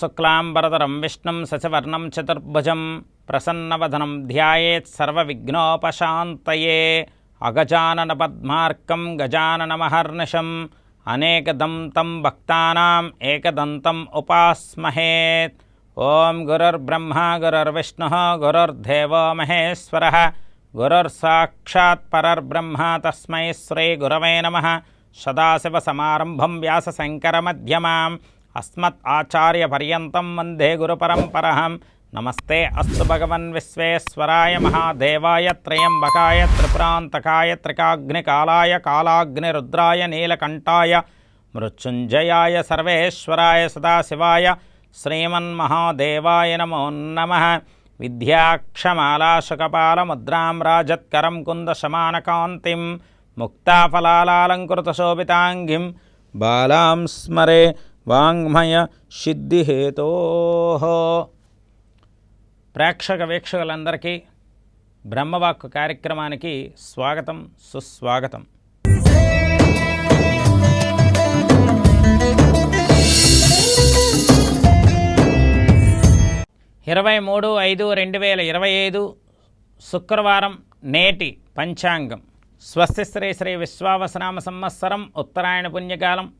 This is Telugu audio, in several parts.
शुक्लाम्बरधरं विष्णुं शशवर्णं चतुर्भुजं प्रसन्नवधनं ध्यायेत् सर्वविघ्नोपशान्तये। अगजाननपद्मार्कं गजाननमहर्निशम् अनेकदन्तं भक्तानाम् एकदन्तम् उपास्महेत्। ॐ गुरुर्ब्रह्मा, गुरुर्विष्णुः, गुरुर्देवो महेश्वरः। गुरुर्साक्षात् परर्ब्रह्मा तस्मै नम नमः। सदाशिवसमारम्भं व्यासशङ्करमध्यमाम्। అస్మత్ ఆచార్య పర్యంతం వందే గురుపరంపరహం. నమస్తే అస్సు భగవన్ విశ్వేశ్వరాయ మహాదేవాయ త్రయంబకాయ త్రిపురాంతకాయ త్రికాగ్నికాలాయ కాలాగ్నిరుద్రాయ నీలకంఠాయ మృత్యుంజయాయ సర్వేశ్వరాయ సదాశివాయ శ్రీమన్మహాదేవాయ నమో నమ. విద్యాక్షమాలాశుకపాలముద్రాం రాజత్కరం కుందశమానకాంతిం ముక్తాఫలాలంకృతశోభితాంగిం బాలాం స్మరే వాంగ్మయ సిద్ధిహేతో. ప్రేక్షక వీక్షకులందరికీ బ్రహ్మవాక్కు కార్యక్రమానికి స్వాగతం సుస్వాగతం. ఇరవై మూడు ఐదు రెండు వేల ఇరవై ఐదు శుక్రవారం నేటి పంచాంగం. స్వస్తి శ్రీ శ్రీ విశ్వావసనామ సంవత్సరం ఉత్తరాయణ పుణ్యకాలం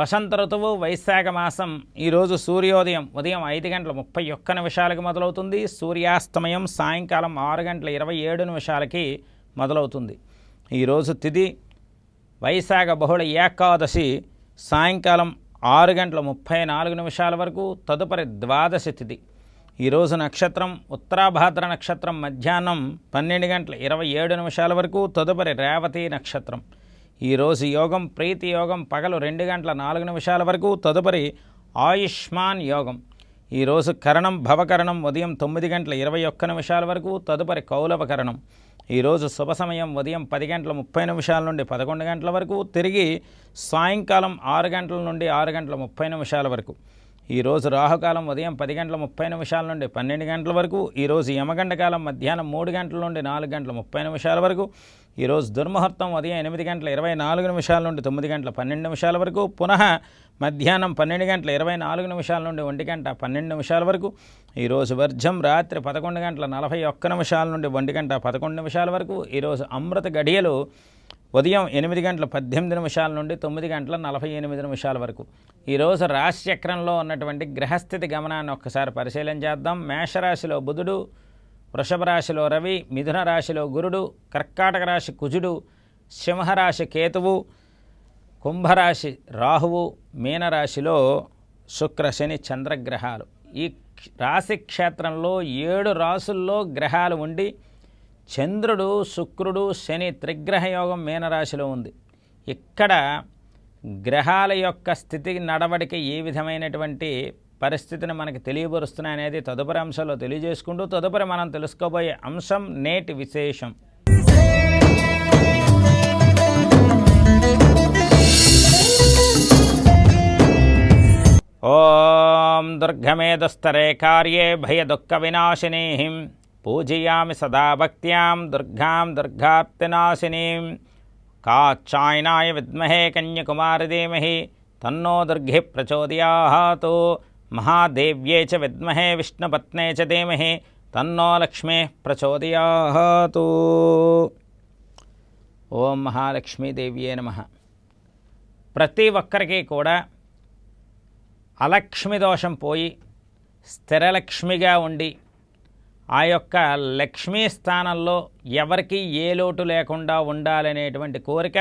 వసంత ఋతువు వైశాఖ మాసం ఈరోజు సూర్యోదయం ఉదయం ఐదు గంటల ముప్పై ఒక్క నిమిషాలకు మొదలవుతుంది. సూర్యాస్తమయం సాయంకాలం ఆరు గంటల ఇరవై ఏడు నిమిషాలకి మొదలవుతుంది. ఈరోజు తిథి వైశాఖ బహుళ ఏకాదశి సాయంకాలం ఆరు గంటల ముప్పై నాలుగు నిమిషాల వరకు తదుపరి ద్వాదశి తిథి ఈరోజు నక్షత్రం ఉత్తరాభాద్ర నక్షత్రం మధ్యాహ్నం పన్నెండు గంటల ఇరవై ఏడు నిమిషాల వరకు తదుపరి రేవతి నక్షత్రం. ఈరోజు యోగం ప్రీతి యోగం పగలు రెండు గంటల నాలుగు నిమిషాల వరకు తదుపరి ఆయుష్మాన్ యోగం. ఈరోజు కరణం భవకరణం ఉదయం తొమ్మిది గంటల ఇరవై ఒక్క నిమిషాల వరకు తదుపరి కౌలవకరణం. ఈరోజు శుభ సమయం ఉదయం పది గంటల ముప్పై నిమిషాల నుండి పదకొండు గంటల వరకు తిరిగి సాయంకాలం ఆరు గంటల నుండి ఆరు గంటల ముప్పై నిమిషాల వరకు. ఈరోజు రాహుకాలం ఉదయం పది గంటల ముప్పై నిమిషాల నుండి పన్నెండు గంటల వరకు ఈరోజు యమగండ కాలం మధ్యాహ్నం మూడు గంటల నుండి నాలుగు గంటల ముప్పై నిమిషాల వరకు ఈరోజు దుర్ముహూర్తం ఉదయం ఎనిమిది గంటల ఇరవై నాలుగు నిమిషాల నుండి తొమ్మిది గంటల పన్నెండు నిమిషాల వరకు పునః మధ్యాహ్నం పన్నెండు గంటల ఇరవై నాలుగు నిమిషాల నుండి ఒంటి గంట పన్నెండు నిమిషాల వరకు ఈరోజు వర్జం రాత్రి పదకొండు గంటల నలభై ఒక్క నిమిషాల నుండి ఒంటి గంట పదకొండు నిమిషాల వరకు ఈరోజు అమృత గడియలు ఉదయం ఎనిమిది గంటల పద్దెనిమిది నిమిషాల నుండి తొమ్మిది గంటల నలభై ఎనిమిది నిమిషాల వరకు. ఈరోజు రాశి చక్రంలో ఉన్నటువంటి గ్రహస్థితి గమనాన్ని ఒక్కసారి పరిశీలన చేద్దాం. మేషరాశిలో బుధుడు వృషభ రాశిలో రవి మిథున రాశిలో గురుడు కర్కాటక రాశి కుజుడు సింహరాశి కేతువు కుంభరాశి రాహువు మీనరాశిలో శుక్ర శని చంద్రగ్రహాలు. ఈ రాశి క్షేత్రంలో ఏడు రాసుల్లో గ్రహాలు ఉండి చంద్రుడు శుక్రుడు శని త్రిగ్రహ యోగం మీనరాశిలో ఉంది. ఇక్కడ గ్రహాల యొక్క స్థితి నడవడిక ఏ విధమైనటువంటి పరిస్థితిని మనకి తెలియపరుస్తున్నాయనేది తదుపరి అంశంలో తెలియజేసుకుంటూ తదుపరి మనం తెలుసుకోబోయే అంశం నేటి విశేషం. ఓం దుర్గమేధస్తరే కార్యే భయ దుఃఖ వినాశినీం. పూజయామి సదా భక్త్యాం దుర్గాం దుర్గార్తినాశినీం. కాచాయనాయ విద్మహే కన్యకుమారి ధీమహి తన్నో దుర్గి ప్రచోదయాతు మహాదేవ్యే చ విద్మహే విష్ణుపత్నే చ ధీమహి తన్నో లక్ష్మే ప్రచోదయాతు ఓం మహాలక్ష్మీదేవ్యే నమ. ప్రతి ఒక్కరికి కూడా అలక్ష్మి దోషం పోయి స్థిరలక్ష్మిగా ఉండి ఆ యొక్క లక్ష్మీ స్థానంలో ఎవరికి ఏ లోటు లేకుండా ఉండాలనేటువంటి కోరిక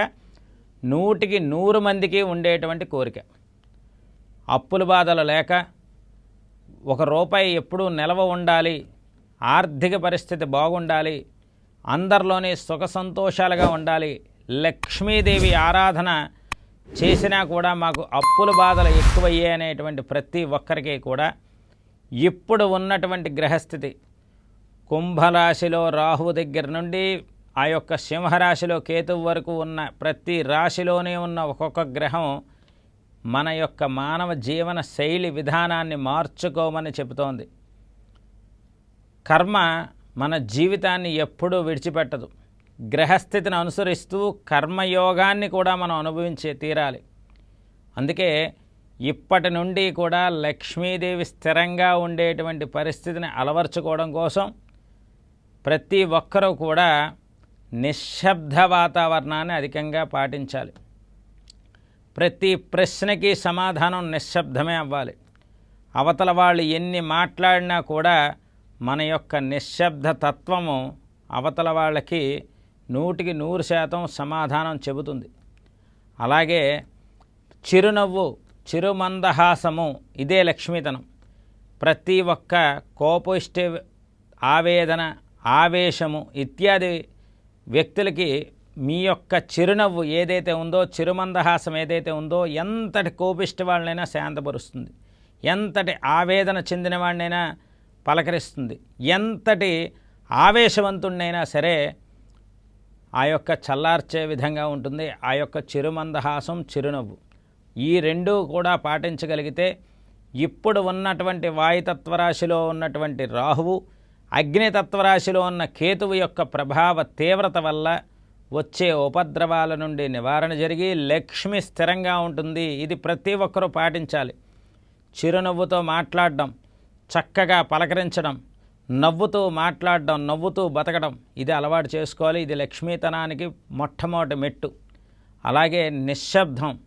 నూటికి నూరు మందికి ఉండేటువంటి కోరిక. అప్పుల బాధలు లేక ఒక రూపాయి ఎప్పుడూ నిలవ ఉండాలి ఆర్థిక పరిస్థితి బాగుండాలి అందరిలోనే సుఖ సంతోషాలుగా ఉండాలి. లక్ష్మీదేవి ఆరాధన చేసినా కూడా మాకు అప్పుల బాధలు ఎక్కువయ్యాయి అనేటువంటి ప్రతి ఒక్కరికి కూడా ఇప్పుడు ఉన్నటువంటి గ్రహస్థితి. కుంభరాశిలో రాహువు దగ్గర నుండి ఆ యొక్క సింహరాశిలో కేతువు వరకు ఉన్న ప్రతి రాశిలోనే ఉన్న ఒక్కొక్క గ్రహం మన యొక్క మానవ జీవన శైలి విధానాన్ని మార్చుకోమని చెబుతోంది. కర్మ మన జీవితాన్ని ఎప్పుడూ విడిచిపెట్టదు. గ్రహస్థితిని అనుసరిస్తూ కర్మయోగాన్ని కూడా మనం అనుభవించే తీరాలి. అందుకే ఇప్పటి నుండి కూడా లక్ష్మీదేవి స్థిరంగా ఉండేటువంటి పరిస్థితిని అలవర్చుకోవడం కోసం ప్రతి ఒక్కరూ కూడా నిశ్శబ్ద వాతావరణాన్ని అధికంగా పాటించాలి. ప్రతి ప్రశ్నకి సమాధానం నిశ్శబ్దమే అవ్వాలి. అవతల వాళ్ళు ఎన్ని మాట్లాడినా కూడా మన యొక్క నిశ్శబ్ద తత్వము అవతల వాళ్ళకి నూటికి నూరు శాతం సమాధానం చెబుతుంది. అలాగే చిరునవ్వు చిరుమందహాసము ఇదే లక్ష్మీతనం. ప్రతి ఒక్క కోపిష్టి ఆవేదన ఆవేశము ఇత్యాది వ్యక్తులకి మీ యొక్క చిరునవ్వు ఏదైతే ఉందో చిరుమందహాసం ఏదైతే ఉందో ఎంతటి కోపిష్టి వాళ్ళనైనా శాంతపరుస్తుంది. ఎంతటి ఆవేదన చెందిన వాడినైనా పలకరిస్తుంది. ఎంతటి ఆవేశవంతుడినైనా సరే ఆ యొక్క చల్లార్చే విధంగా ఉంటుంది. ఆ యొక్క చిరుమందహాసం చిరునవ్వు. ఈ రెండు కూడా పాటించగలిగితే ఇప్పుడు ఉన్నటువంటి వాయుతత్వరాశిలో ఉన్నటువంటి రాహువు అగ్నితత్వరాశిలో ఉన్న కేతువు యొక్క ప్రభావ తీవ్రత వల్ల వచ్చే ఉపద్రవాల నుండి నివారణ జరిగి లక్ష్మి స్థిరంగా ఉంటుంది. ఇది ప్రతి ఒక్కరూ పాటించాలి. చిరునవ్వుతో మాట్లాడడం చక్కగా పలకరించడం నవ్వుతూ మాట్లాడడం నవ్వుతూ బతకడం ఇది అలవాటు చేసుకోవాలి. ఇది లక్ష్మీతనానికి మొట్టమొదటి మెట్టు. అలాగే నిశ్శబ్దం.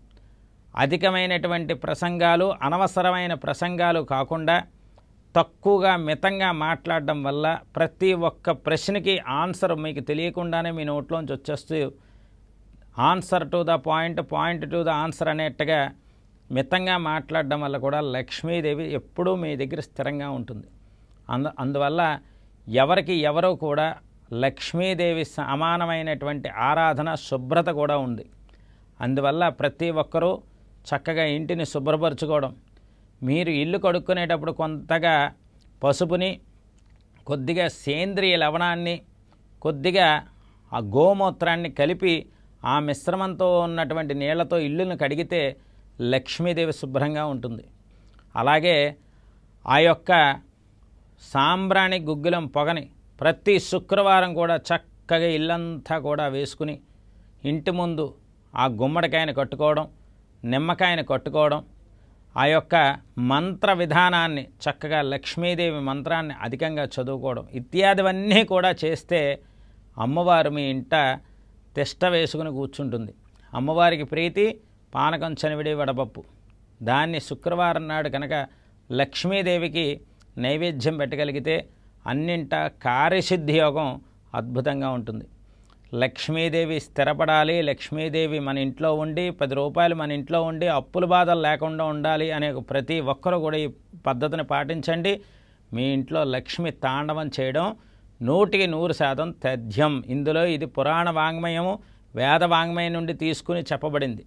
అధికమైనటువంటి ప్రసంగాలు అనవసరమైన ప్రసంగాలు కాకుండా తక్కువగా మితంగా మాట్లాడడం వల్ల ప్రతి ఒక్క ప్రశ్నకి ఆన్సర్ మీకు తెలియకుండానే మీ నోట్లోంచి వచ్చేస్తూ answer to the point point to the answer అనేట్టుగా మితంగా మాట్లాడడం వల్ల కూడా లక్ష్మీదేవి ఎప్పుడూ మీ దగ్గర స్థిరంగా ఉంటుంది. అందు అందువల్ల ఎవరికి ఎవరో కూడా లక్ష్మీదేవి సమానమైనటువంటి ఆరాధన శుభ్రత కూడా ఉంది. అందువల్ల ప్రతి ఒక్కరూ చక్కగా ఇంటిని శుభ్రపరచుకోవడం మీరు ఇల్లు కడుక్కునేటప్పుడు కొంతగా పసుపుని కొద్దిగా సేంద్రియ లవణాన్ని కొద్దిగా ఆ గోమూత్రాన్ని కలిపి ఆ మిశ్రమంతో ఉన్నటువంటి నీళ్ళతో ఇల్లును కడిగితే లక్ష్మీదేవి శుభ్రంగా ఉంటుంది. అలాగే ఆ యొక్క సాంబ్రాణి గుగ్గులం పొగని ప్రతి శుక్రవారం కూడా చక్కగా ఇల్లంతా కూడా వేసుకుని ఇంటి ముందు ఆ గుమ్మడికాయని కట్టుకోవడం నిమ్మకాయని కట్టుకోవడం ఆ యొక్క మంత్ర విధానాన్ని చక్కగా లక్ష్మీదేవి మంత్రాన్ని అధికంగా చదువుకోవడం ఇత్యాదివన్నీ కూడా చేస్తే అమ్మవారు మీ ఇంట తిష్ట వేసుకుని కూర్చుంటుంది. అమ్మవారికి ప్రీతి పానకం చనివిడి వడపప్పు. దాన్ని శుక్రవారం నాడు కనుక లక్ష్మీదేవికి నైవేద్యం పెట్టగలిగితే అన్నింట కార్యసిద్ధి యోగం అద్భుతంగా ఉంటుంది. లక్ష్మీదేవి స్థిరపడాలి లక్ష్మీదేవి మన ఇంట్లో ఉండి పది రూపాయలు మన ఇంట్లో ఉండి అప్పుల బాధలు లేకుండా ఉండాలి అనే ప్రతి ఒక్కరూ కూడా ఈ పద్ధతిని పాటించండి. మీ ఇంట్లో లక్ష్మి తాండవం చేయడం నూటికి నూరు శాతం తథ్యం. ఇందులో ఇది పురాణ వాంగ్మయము వేద వాంగ్మయం నుండి తీసుకుని చెప్పబడింది.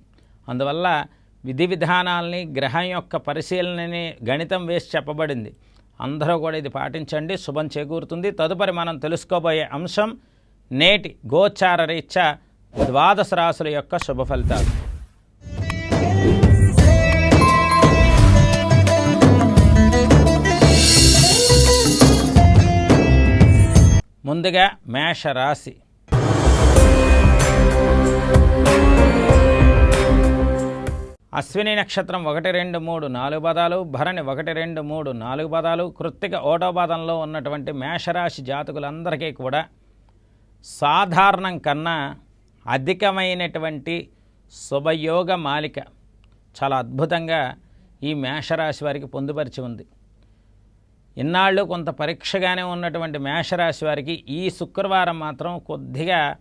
అందువల్ల విధి విధానాల్ని గ్రహం యొక్క పరిశీలనని గణితం వేసి చెప్పబడింది. అందరూ కూడా ఇది పాటించండి శుభం చేకూరుతుంది. తదుపరి మనం తెలుసుకోబోయే అంశం నేటి గోచార రీత్యా ద్వాదశ రాశుల యొక్క శుభ ఫలితాలు. ముందుగా మేషరాశి. అశ్విని నక్షత్రం ఒకటి రెండు మూడు నాలుగు పదాలు భరణి ఒకటి రెండు మూడు నాలుగు పదాలు కృత్తిక ఓటో పదంలో ఉన్నటువంటి మేషరాశి జాతకులందరికీ కూడా సాధారణం కన్నా అధికమైనటువంటి శుభయోగ మాలిక చాలా అద్భుతంగా ఈ మేషరాశి వారికి పొందుపరిచి ఉంది. ఇన్నాళ్ళు కొంత పరీక్షగానే ఉన్నటువంటి మేషరాశి వారికి ఈ శుక్రవారం మాత్రం కొద్దిగా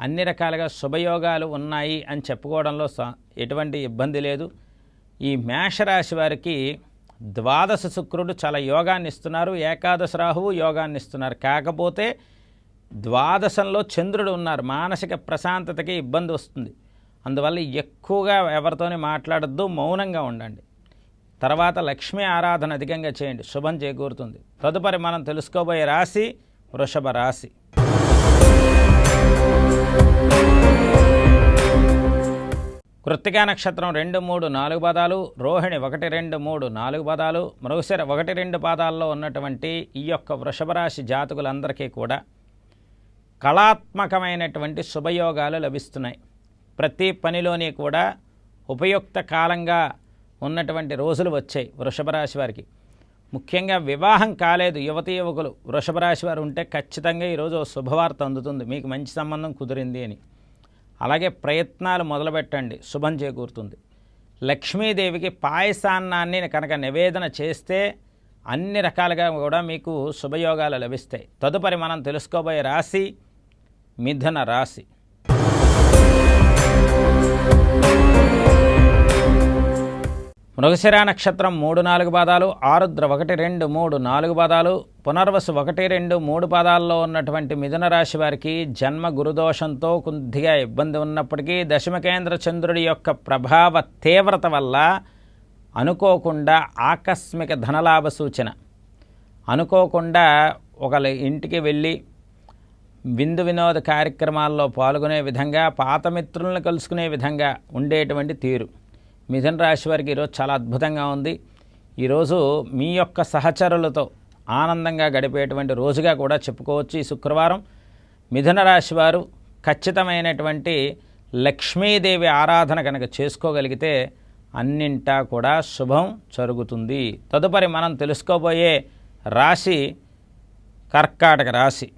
అన్ని రకాలుగా శుభయోగాలు ఉన్నాయి అని చెప్పుకోవడంలో ఎటువంటి ఇబ్బంది లేదు. ఈ మేషరాశి వారికి ద్వాదశ శుక్రుడు చాలా యోగాన్ని ఇస్తున్నారు. ఏకాదశ రాహువు యోగాన్ని ఇస్తున్నారు. కాకపోతే ద్వాదశంలో చంద్రుడు ఉన్నారు. మానసిక ప్రశాంతతకి ఇబ్బంది వస్తుంది. అందువల్ల ఎక్కువగా ఎవరితోని మాట్లాడద్దు మౌనంగా ఉండండి. తర్వాత లక్ష్మీ ఆరాధన అధికంగా చేయండి. శుభం చేకూరుతుంది. తదుపరి మనం తెలుసుకోబోయే రాశి వృషభ రాశి. కృత్తికా నక్షత్రం రెండు మూడు నాలుగు పదాలు రోహిణి ఒకటి రెండు మూడు నాలుగు పదాలు మృగశిర ఒకటి రెండు పాదాల్లో ఉన్నటువంటి ఈ యొక్క వృషభ రాశి జాతకులందరికీ కూడా కళాత్మకమైనటువంటి శుభయోగాలు లభిస్తున్నాయి. ప్రతి పనిలోని కూడా ఉపయుక్త కాలంగా ఉన్నటువంటి రోజులు వచ్చాయి వృషభ రాశి వారికి. ముఖ్యంగా వివాహం కాలేదు యువతి యువకులు. వృషభ రాశి వారు ఉంటే ఖచ్చితంగా ఈరోజు శుభవార్త అందుతుంది. మీకు మంచి సంబంధం కుదిరింది అని. అలాగే ప్రయత్నాలు మొదలుపెట్టండి. శుభం చేకూరుతుంది. లక్ష్మీదేవికి పాయసాన్నాన్ని కనుక నివేదన చేస్తే అన్ని రకాలుగా కూడా మీకు శుభయోగాలు లభిస్తాయి. తదుపరి మనం తెలుసుకోబోయే రాశి మిథున రాశి. మృగశిరా నక్షత్రం మూడు నాలుగు పాదాలు ఆరుద్ర ఒకటి రెండు మూడు నాలుగు పాదాలు పునర్వసు ఒకటి రెండు మూడు పాదాల్లో ఉన్నటువంటి మిథున రాశి వారికి జన్మ గురుదోషంతో కొద్దిగా ఇబ్బంది ఉన్నప్పటికీ దశమ కేంద్ర చంద్రుడి యొక్క ప్రభావ తీవ్రత వల్ల అనుకోకుండా ఆకస్మిక ధనలాభ సూచన. అనుకోకుండా ఒకళ్ళ ఇంటికి వెళ్ళి విందు వినోద కార్యక్రమాల్లో పాల్గొనే విధంగా పాత మిత్రులను కలుసుకునే విధంగా ఉండేటువంటి తీరు. మిథున రాశి వారికి ఈరోజు చాలా అద్భుతంగా ఉంది. ఈరోజు మీ యొక్క సహచరులతో ఆనందంగా గడిపేటువంటి రోజుగా కూడా చెప్పుకోవచ్చు ఈ శుక్రవారం. మిథున రాశి వారు ఖచ్చితమైనటువంటి లక్ష్మీదేవి ఆరాధన కనుక చేసుకోగలిగితే అన్నింటా కూడా శుభం జరుగుతుంది. తదుపరి మనం తెలుసుకోబోయే రాశి కర్కాటక రాశి.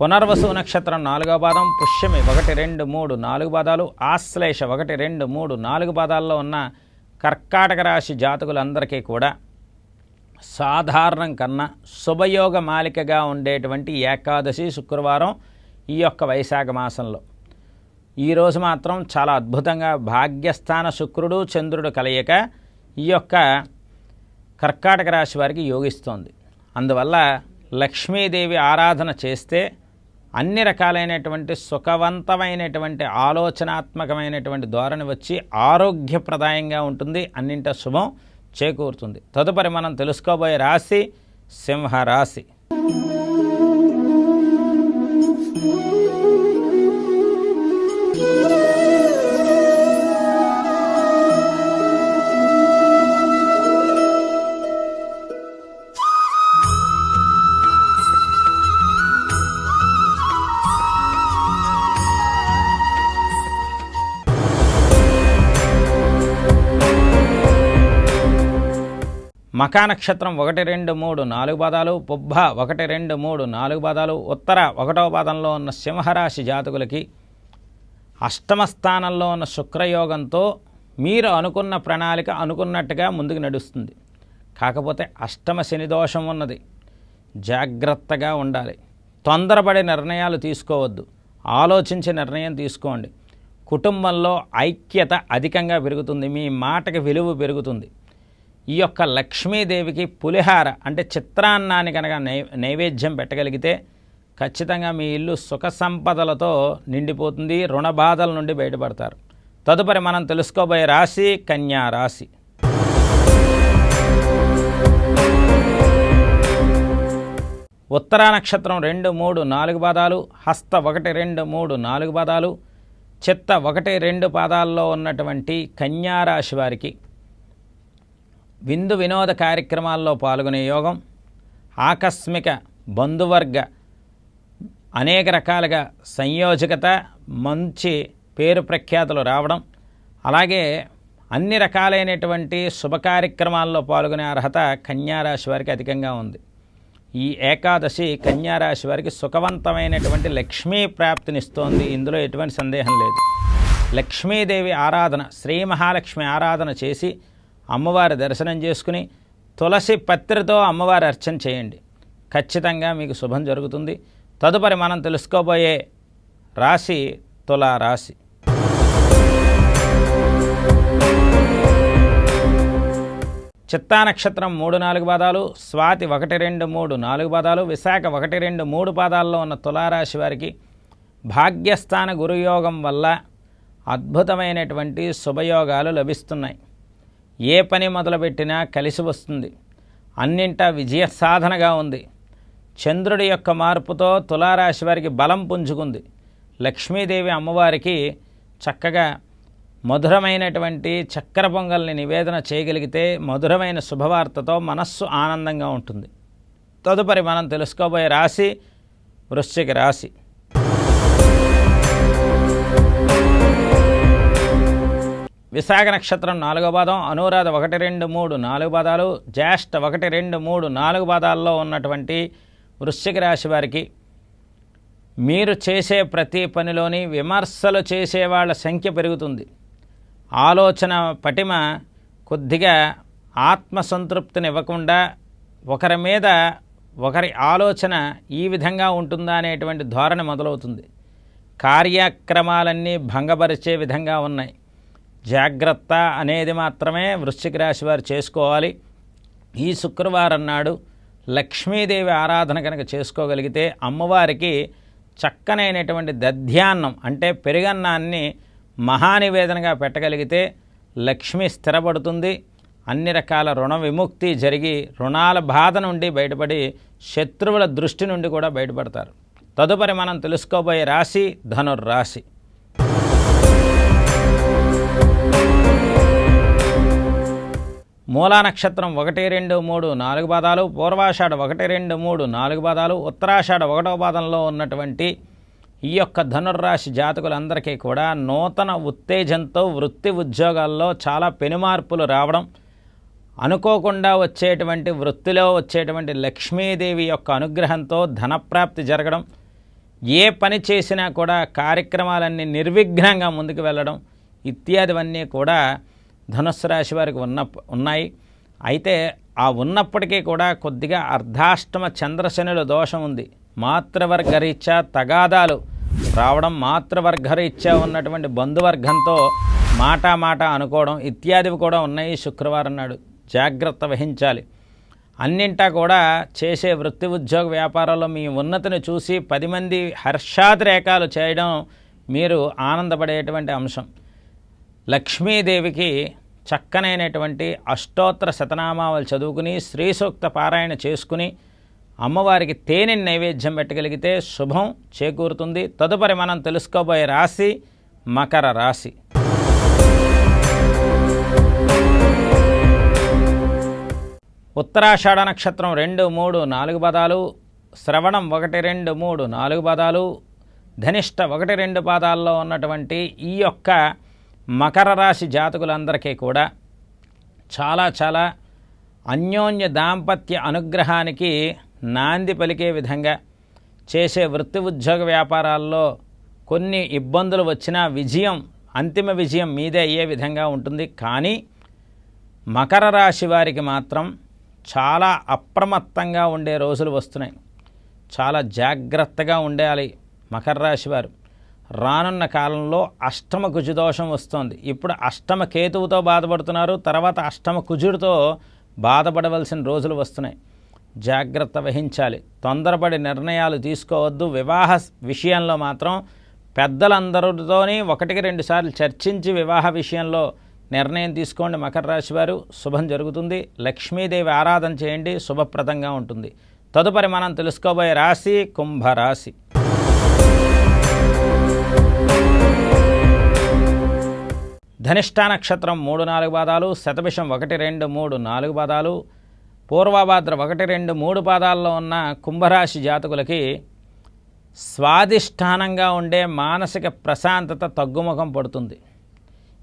పునర్వసు నక్షత్రం నాలుగో పాదం పుష్యమి ఒకటి రెండు మూడు నాలుగు పాదాలు ఆశ్లేష ఒకటి రెండు మూడు నాలుగు పాదాల్లో ఉన్న కర్కాటక రాశి జాతకులందరికీ కూడా సాధారణం కన్నా శుభయోగ మాలికగా ఉండేటువంటి ఏకాదశి శుక్రవారం ఈ యొక్క వైశాఖ మాసంలో. ఈరోజు మాత్రం చాలా అద్భుతంగా భాగ్యస్థాన శుక్రుడు చంద్రుడు కలయిక ఈ యొక్క కర్కాటక రాశి వారికి యోగిస్తోంది. అందువల్ల లక్ష్మీదేవి ఆరాధన చేస్తే అన్ని రకాలైనటువంటి సుఖవంతమైనటువంటి ఆలోచనాత్మకమైనటువంటి ధోరణి వచ్చి ఆరోగ్యప్రదాయంగా ఉంటుంది అన్నింట శుభం చేకూరుతుంది. తదుపరి మనం తెలుసుకోబోయే రాశి సింహరాశి. మకా నక్షత్రం ఒకటి రెండు మూడు నాలుగు పాదాలు పుబ్బ ఒకటి రెండు మూడు నాలుగు పాదాలు ఉత్తర ఒకటవ పాదంలో ఉన్న సింహరాశి జాతకులకి అష్టమ స్థానంలో ఉన్న శుక్రయోగంతో మీరు అనుకున్న ప్రణాళిక అనుకున్నట్టుగా ముందుకు నడుస్తుంది. కాకపోతే అష్టమ శని దోషం ఉన్నది. జాగ్రత్తగా ఉండాలి. తొందరపడే నిర్ణయాలు తీసుకోవద్దు. ఆలోచించి నిర్ణయం తీసుకోండి. కుటుంబంలో ఐక్యత అధికంగా పెరుగుతుంది. మీ మాటకి విలువ పెరుగుతుంది. ఈ యొక్క లక్ష్మీదేవికి పులిహార అంటే చిత్రాన్నాన్ని కనుక నై నైవేద్యం పెట్టగలిగితే ఖచ్చితంగా మీ ఇల్లు సుఖ సంపదలతో నిండిపోతుంది రుణ బాధల నుండి బయటపడతారు. తదుపరి మనం తెలుసుకోబోయే రాశి కన్యా రాశి. ఉత్తరా నక్షత్రం రెండు మూడు నాలుగు పాదాలు హస్త ఒకటి రెండు మూడు నాలుగు పాదాలు చిత్త ఒకటి రెండు పాదాల్లో ఉన్నటువంటి కన్యా రాశి వారికి విందు వినోద కార్యక్రమాల్లో పాల్గొనే యోగం ఆకస్మిక బంధువర్గ అనేక రకాలుగా సంయోజకత మంచి పేరు ప్రఖ్యాతులు రావడం అలాగే అన్ని రకాలైనటువంటి శుభ కార్యక్రమాల్లో పాల్గొనే అర్హత కన్యారాశి వారికి అధికంగా ఉంది. ఈ ఏకాదశి కన్యారాశి వారికి సుఖవంతమైనటువంటి లక్ష్మీ ప్రాప్తినిస్తోంది. ఇందులో ఎటువంటి సందేహం లేదు. లక్ష్మీదేవి ఆరాధన శ్రీ మహాలక్ష్మి ఆరాధన చేసి అమ్మవారి దర్శనం చేసుకుని తులసి పత్రితో అమ్మవారి అర్చన చేయండి. ఖచ్చితంగా మీకు శుభం జరుగుతుంది. తదుపరి మనం తెలుసుకోబోయే రాశి తులా రాశి చిత్తా నక్షత్రం మూడు నాలుగు పాదాలు స్వాతి ఒకటి రెండు మూడు నాలుగు పాదాలు విశాఖ ఒకటి రెండు మూడు పాదాల్లో ఉన్న తులారాశి వారికి భాగ్యస్థాన గురుయోగం వల్ల అద్భుతమైనటువంటి శుభయోగాలు లభిస్తున్నాయి. ఏ పని మొదలుపెట్టినా కలిసి వస్తుంది. అన్నింటా విజయ సాధనగా ఉంది. చంద్రుడి యొక్క మార్పుతో తులారాశి వారికి బలం పుంజుకుంది. లక్ష్మీదేవి అమ్మవారికి చక్కగా మధురమైనటువంటి చక్కెర పొంగల్ని నివేదన చేయగలిగితే మధురమైన శుభవార్తతో మనస్సు ఆనందంగా ఉంటుంది. తదుపరి మనం తెలుసుకోబోయే రాశి వృశ్చిక రాశి. విశాఖ నక్షత్రం నాలుగో పాదం అనురాధ ఒకటి రెండు మూడు నాలుగు పాదాలు జ్యేష్ఠ ఒకటి రెండు మూడు నాలుగు పాదాల్లో ఉన్నటువంటి వృశ్చిక రాశి వారికి మీరు చేసే ప్రతి పనిలోని విమర్శలు చేసే వాళ్ళ సంఖ్య పెరుగుతుంది. ఆలోచన పటిమ కొద్దిగా ఆత్మసంతృప్తిని ఇవ్వకుండా ఒకరి మీద ఒకరి ఆలోచన ఈ విధంగా ఉంటుందా అనేటువంటి ధోరణి మొదలవుతుంది. కార్యక్రమాలన్నీ భంగపరిచే విధంగా ఉన్నాయి. జాగ్రత్త అనేది మాత్రమే వృశ్చిక రాశి వారు చేసుకోవాలి. ఈ శుక్రవారం నాడు లక్ష్మీదేవి ఆరాధన కనుక చేసుకోగలిగితే అమ్మవారికి చక్కనైనటువంటి దధ్యాన్నం అంటే పెరుగన్నాన్ని మహానివేదనగా పెట్టగలిగితే లక్ష్మి స్థిరపడుతుంది. అన్ని రకాల రుణ విముక్తి జరిగి రుణాల బాధ నుండి బయటపడి శత్రువుల దృష్టి నుండి కూడా బయటపడతారు. తదుపరి మనం తెలుసుకోబోయే రాశి ధనుర్రాశి. మూలా నక్షత్రం ఒకటి రెండు మూడు నాలుగు పాదాలు పూర్వాషాఢ ఒకటి రెండు మూడు నాలుగు పాదాలు ఉత్తరాషాఢ ఒకటో పాదంలో ఉన్నటువంటి ఈ యొక్క ధనుర్రాశి జాతకులందరికీ కూడా నూతన ఉత్తేజంతో వృత్తి ఉద్యోగాల్లో చాలా పెనుమార్పులు రావడం అనుకోకుండా వచ్చేటువంటి వృత్తిలో వచ్చేటువంటి లక్ష్మీదేవి యొక్క అనుగ్రహంతో ధనప్రాప్తి జరగడం ఏ పని చేసినా కూడా కార్యక్రమాలన్నీ నిర్విఘ్నంగా ముందుకు వెళ్ళడం ఇత్యాదివన్నీ కూడా ధనుస్సు రాశి వారికి ఉన్న ఉన్నాయి. అయితే ఆ ఉన్నప్పటికీ కూడా కొద్దిగా అర్ధాష్టమ చంద్రశనుల దోషం ఉంది. మాతృవర్గరీత్యా తగాదాలు రావడం మాతృవర్గరీత్యా ఉన్నటువంటి బంధువర్గంతో మాటా మాట అనుకోవడం ఇత్యాదివి కూడా ఉన్నాయి శుక్రవారం నాడు. జాగ్రత్త వహించాలి. అన్నింటా కూడా చేసే వృత్తి ఉద్యోగ వ్యాపారాల్లో మీ ఉన్నతిని చూసి పది మంది హర్షాతిరేకాలు చేయడం మీరు ఆనందపడేటువంటి అంశం. లక్ష్మీదేవికి చక్కనైనటువంటి అష్టోత్తర శతనామావళి చదువుకుని శ్రీ సూక్త పారాయణ చేసుకుని అమ్మవారికి తేనెని నైవేద్యం పెట్టగలిగితే శుభం చేకూరుతుంది. తదుపరి మనం తెలుసుకోబోయే రాశి మకర రాశి. ఉత్తరాషాఢ నక్షత్రం రెండు మూడు నాలుగు పదాలు శ్రవణం ఒకటి రెండు మూడు నాలుగు పదాలు ధనిష్ట ఒకటి రెండు పాదాల్లో ఉన్నటువంటి ఈ యొక్క మకర రాశి జాతకులందరికీ కూడా చాలా చాలా అన్యోన్య దాంపత్య అనుగ్రహానికి నాంది పలికే విధంగా చేసే వృత్తి ఉద్యోగ వ్యాపారాల్లో కొన్ని ఇబ్బందులు వచ్చినా విజయం అంతిమ విజయం మీదే అయ్యే విధంగా ఉంటుంది. కానీ మకర రాశి వారికి మాత్రం చాలా అప్రమత్తంగా ఉండే రోజులు వస్తున్నాయి. చాలా జాగ్రత్తగా ఉండాలి మకర రాశి వారు. రానున్న కాలంలో అష్టమ కుజుదోషం వస్తుంది. ఇప్పుడు అష్టమ కేతువుతో బాధపడుతున్నారు తర్వాత అష్టమ కుజుడితో బాధపడవలసిన రోజులు వస్తున్నాయి. జాగ్రత్త వహించాలి. తొందరపడి నిర్ణయాలు తీసుకోవద్దు. వివాహ విషయంలో మాత్రం పెద్దలందరితోని ఒకటికి రెండు సార్లు చర్చించి వివాహ విషయంలో నిర్ణయం తీసుకోండి మకర రాశి వారు. శుభం జరుగుతుంది. లక్ష్మీదేవి ఆరాధన చేయండి. శుభప్రదంగా ఉంటుంది. తదుపరి మనం తెలుసుకోబోయే రాశి కుంభరాశి. ధనిష్టా నక్షత్రం మూడు నాలుగు పాదాలు శతభిషం ఒకటి రెండు మూడు నాలుగు పాదాలు పూర్వభాద్ర ఒకటి రెండు మూడు పాదాల్లో ఉన్న కుంభరాశి జాతకులకి స్వాధిష్టానంగా ఉండే మానసిక ప్రశాంతత తగ్గుముఖం పడుతుంది.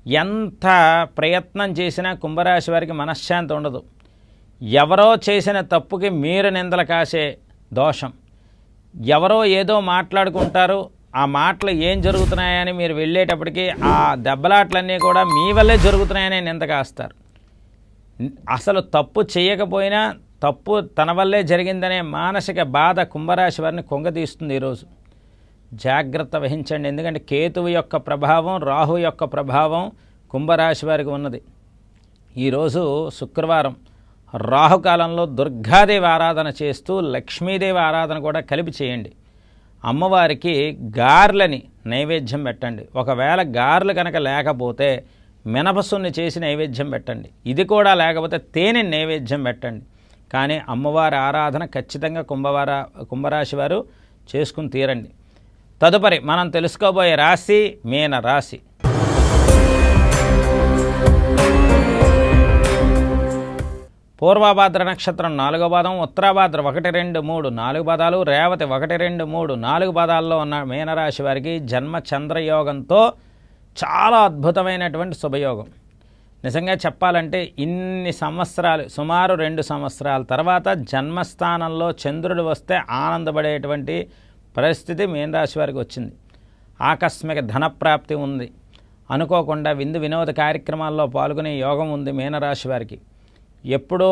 ఎంత ప్రయత్నం చేసినా కుంభరాశి వారికి మనశ్శాంతి ఉండదు. ఎవరో చేసిన తప్పుకి మీరు నిందలు కాసే దోషం. ఎవరో ఏదో మాట్లాడుకుంటారు ఆ మాటలు ఏం జరుగుతున్నాయని మీరు వెళ్ళేటప్పటికి ఆ దెబ్బలాట్లన్నీ కూడా మీ వల్లే జరుగుతున్నాయని నింద కాస్తారు. అసలు తప్పు చేయకపోయినా తప్పు తన వల్లే జరిగిందనే మానసిక బాధ కుంభరాశి వారిని కొంగతీస్తుంది ఈరోజు. జాగ్రత్త వహించండి. ఎందుకంటే కేతువు యొక్క ప్రభావం రాహు యొక్క ప్రభావం కుంభరాశి వారికి ఉన్నది. ఈరోజు శుక్రవారం రాహుకాలంలో దుర్గాదేవి ఆరాధన చేస్తూ లక్ష్మీదేవి ఆరాధన కూడా కలిపి చేయండి. అమ్మవారికి గార్లని నైవేద్యం పెట్టండి. ఒకవేళ గార్లు కనుక లేకపోతే మినపసుని చేసి నైవేద్యం పెట్టండి. ఇది కూడా లేకపోతే తేనె నైవేద్యం పెట్టండి. కానీ అమ్మవారి ఆరాధన ఖచ్చితంగా కుంభవార కుంభరాశి వారు చేసుకుని తీరండి. తదుపరి మనం తెలుసుకోబోయే రాశి మీన రాశి పూర్వభాద్ర నక్షత్రం నాలుగో పాదం ఉత్తరాభాద్ర ఒకటి రెండు మూడు నాలుగు పదాలు రేవతి ఒకటి రెండు మూడు నాలుగు పదాల్లో ఉన్న మీనరాశి వారికి జన్మ చంద్రయోగంతో చాలా అద్భుతమైనటువంటి శుభయోగం. నిజంగా చెప్పాలంటే ఇన్ని సంవత్సరాలు సుమారు రెండు సంవత్సరాల తర్వాత జన్మస్థానంలో చంద్రుడు వస్తే ఆనందపడేటువంటి పరిస్థితి మీనరాశి వారికి వచ్చింది. ఆకస్మిక ధనప్రాప్తి ఉంది. అనుకోకుండా విందు వినోద కార్యక్రమాల్లో పాల్గొనే యోగం ఉంది మీనరాశి వారికి. ఎప్పుడో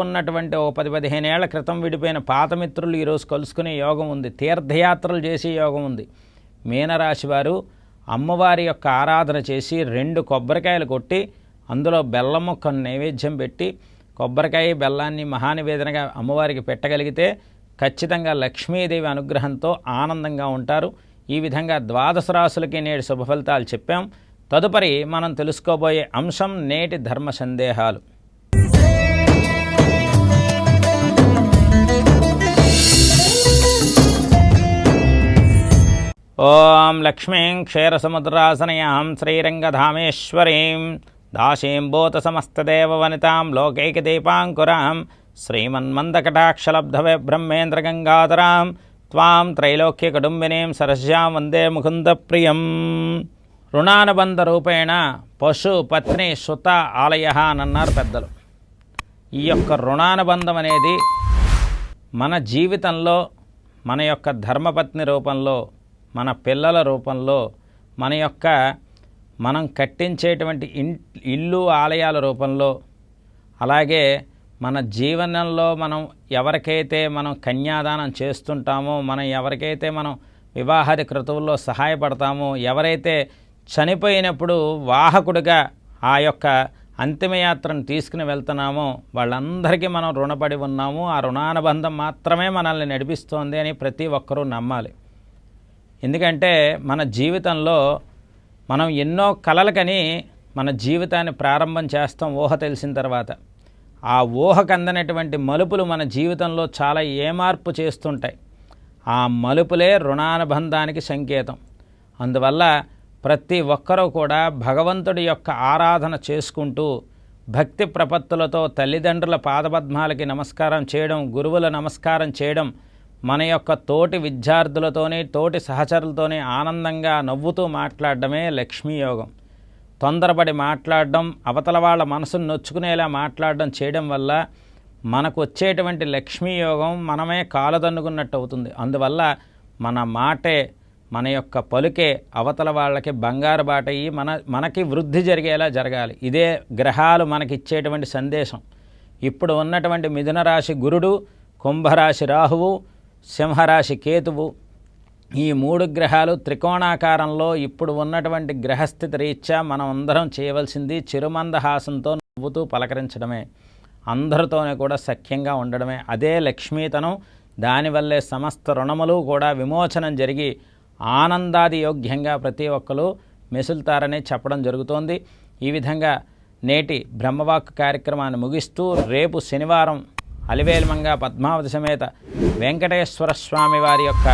ఉన్నటువంటి ఓ పది పదిహేను ఏళ్ళ క్రితం విడిపోయిన పాత మిత్రులు ఈరోజు కలుసుకునే యోగం ఉంది. తీర్థయాత్రలు చేసే యోగం ఉంది. మీనరాశి వారు అమ్మవారి యొక్క ఆరాధన చేసి రెండు కొబ్బరికాయలు కొట్టి అందులో బెల్లం ముక్క నైవేద్యం పెట్టి కొబ్బరికాయ బెల్లాన్ని మహానివేదనగా అమ్మవారికి పెట్టగలిగితే ఖచ్చితంగా లక్ష్మీదేవి అనుగ్రహంతో ఆనందంగా ఉంటారు. ఈ విధంగా ద్వాదశ రాశులకి నేటి శుభ ఫలితాలు చెప్పాం. తదుపరి మనం తెలుసుకోబోయే అంశం నేటి ధర్మ సందేహాలు. ఓం లక్ష్మీం క్షీరసముద్రాసనయాం శ్రీరంగధామేశ్వరీం దాశీం భూతసమస్తదేవవనితాం లోకైకదీపాంకురాం శ్రీమన్మందకటాక్షలబ్ధవే బ్రహ్మేంద్రగంగాధరాం త్వాం త్రైలోక్యకుటుంబినీం సరస్యాం వందే ముకుందప్రియం. రుణానుబంధ రూపేణ పశు పత్ని సుత ఆలయ అని అన్నారు పెద్దలు. ఈ యొక్క రుణానుబంధం అనేది మన జీవితంలో మన యొక్క ధర్మపత్ని రూపంలో మన పిల్లల రూపంలో మన యొక్క మనం కట్టించేటువంటి ఇల్లు ఆలయాల రూపంలో అలాగే మన జీవనంలో మనం ఎవరికైతే మనం కన్యాదానం చేస్తుంటామో మనం ఎవరికైతే మనం వివాహాది క్రతువుల్లో సహాయపడతామో ఎవరైతే చనిపోయినప్పుడు వాహకుడిగా ఆ యొక్క అంతిమయాత్రను తీసుకుని వెళ్తున్నామో వాళ్ళందరికీ మనం రుణపడి ఉన్నాము. ఆ రుణానుబంధం మాత్రమే మనల్ని నడిపిస్తోంది అని ప్రతి ఒక్కరూ నమ్మాలి. ఎందుకంటే మన జీవితంలో మనం ఎన్నో కలలకని మన జీవితాన్ని ప్రారంభం చేస్తాం ఊహ తెలిసిన తర్వాత. ఆ ఊహకు అందనటువంటి మలుపులు మన జీవితంలో చాలా ఏమార్పు చేస్తుంటాయి. ఆ మలుపులే రుణానుబంధానికి సంకేతం. అందువల్ల ప్రతి ఒక్కరూ కూడా భగవంతుడి యొక్క ఆరాధన చేసుకుంటూ భక్తి ప్రపత్తులతో తల్లిదండ్రుల పాదపద్మాలకి నమస్కారం చేయడం గురువుల నమస్కారం చేయడం మన యొక్క తోటి విద్యార్థులతోని తోటి సహచరులతోనే ఆనందంగా నవ్వుతూ మాట్లాడడమే లక్ష్మీయోగం తొందరపడి మాట్లాడడం అవతల వాళ్ళ మనసును నొచ్చుకునేలా మాట్లాడడం చేయడం వల్ల మనకు వచ్చేటువంటి లక్ష్మీయోగం మనమే కాలదన్నుకున్నట్టు అవుతుంది. అందువల్ల మన మాటే మన యొక్క పలుకే అవతల వాళ్ళకి బంగారు బాట అయ్యి మన మనకి వృద్ధి జరిగేలా జరగాలి. ఇదే గ్రహాలు మనకి ఇచ్చేటువంటి సందేశం. ఇప్పుడు ఉన్నటువంటి మిథున రాశి గురుడు కుంభరాశి రాహువు సింహరాశి కేతువు ఈ మూడు గ్రహాలు త్రికోణాకారంలో ఇప్పుడు ఉన్నటువంటి గ్రహస్థితి రీత్యా మనం అందరం చేయవలసింది చిరుమందహాసంతో నవ్వుతూ పలకరించడమే. అందరితోనే కూడా సఖ్యంగా ఉండడమే. అదే లక్ష్మీతనం. దానివల్లే సమస్త రుణములు కూడా విమోచనం జరిగి ఆనందాది యోగ్యంగా ప్రతి ఒక్కరు మెసులుతారని చెప్పడం జరుగుతోంది. ఈ విధంగా నేటి బ్రహ్మవాక్ కార్యక్రమాన్ని ముగిస్తూ రేపు శనివారం అలివేల్మంగా పద్మావతి సమేత వెంకటేశ్వర స్వామి వారి యొక్క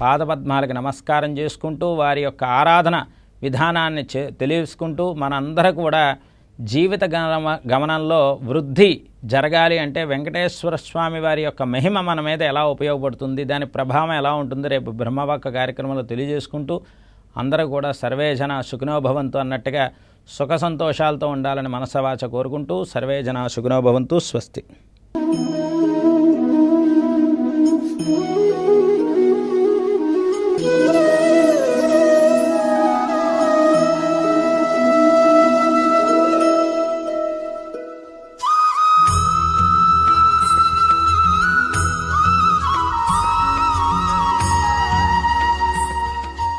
పాదపద్మాలకు నమస్కారం చేసుకుంటూ వారి యొక్క ఆరాధన విధానాన్ని తెలుసుకుంటూ మనందరూ కూడా జీవిత గమ గమనంలో వృద్ధి జరగాలి అంటే వెంకటేశ్వర స్వామి వారి యొక్క మహిమ మన మీద ఎలా ఉపయోగపడుతుంది దాని ప్రభావం ఎలా ఉంటుంది రేపు బ్రహ్మవాక్క కార్యక్రమంలో తెలియజేసుకుంటూ అందరూ కూడా సర్వేజన సుఖనోభవంతు అన్నట్టుగా సుఖ సంతోషాలతో ఉండాలని మనసవాచ కోరుకుంటూ సర్వేజన సుఖనోభవంతు స్వస్తి.